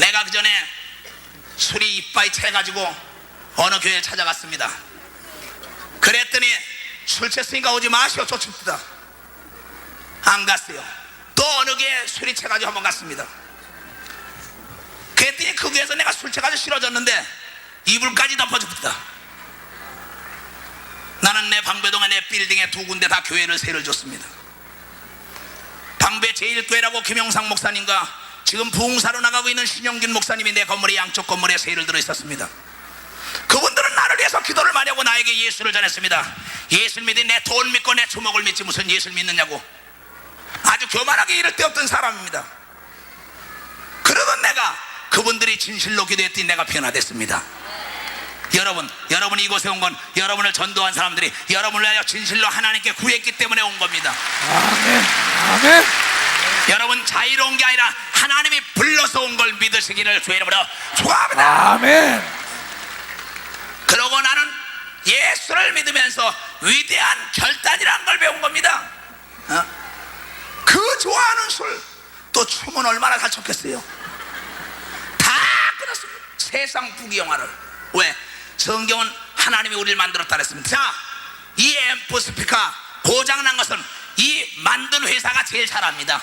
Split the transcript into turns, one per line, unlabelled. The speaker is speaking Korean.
내가 그 전에 술이 이빠이 채가지고 어느 교회에 찾아갔습니다. 그랬더니 술 취했으니까 오지 마시오 쫓읍시다. 안 갔어요. 또 어느 교회에 술이 채가지고 한번 갔습니다. 그랬더니 그 교회에서 내가 술 취가지고 싫어졌는데 이불까지 덮어줍니다. 나는 내 방배동에 내 빌딩에 두 군데 다 교회를 세를 줬습니다. 방배 제일교회라고 김영상 목사님과 지금 부흥사로 나가고 있는 신영균 목사님이 내 건물의 양쪽 건물에 세를 들어 있었습니다. 그분들은 나를 위해서 기도를 많이 하고 나에게 예수를 전했습니다. 예수를 믿이 내돈 믿고 내 주먹을 믿지 무슨 예수를 믿느냐고 아주 교만하게 이럴 데 없던 사람입니다. 그러던 내가 그분들이 진실로 기도했더니 내가 변화됐습니다. 여러분, 여러분이 이곳에 온 건 여러분을 전도한 사람들이 여러분을 위하여 진실로 하나님께 구했기 때문에 온 겁니다.
아멘. 아멘.
자유로운 게 아니라 하나님이 불러서 온 걸 믿으시기를 주의 이름으로 축원합니다.
아멘.
그러고 나는 예수를 믿으면서 위대한 결단이라는 걸 배운 겁니다. 어? 그 좋아하는 술, 또 춤은 얼마나 잘 췄겠어요. 다 끊었습니다. 세상 부귀영화를. 왜? 성경은 하나님이 우리를 만들었다 그랬습니다. 자, 이 앰프 스피커 고장난 것은 이 만든 회사가 제일 잘합니다.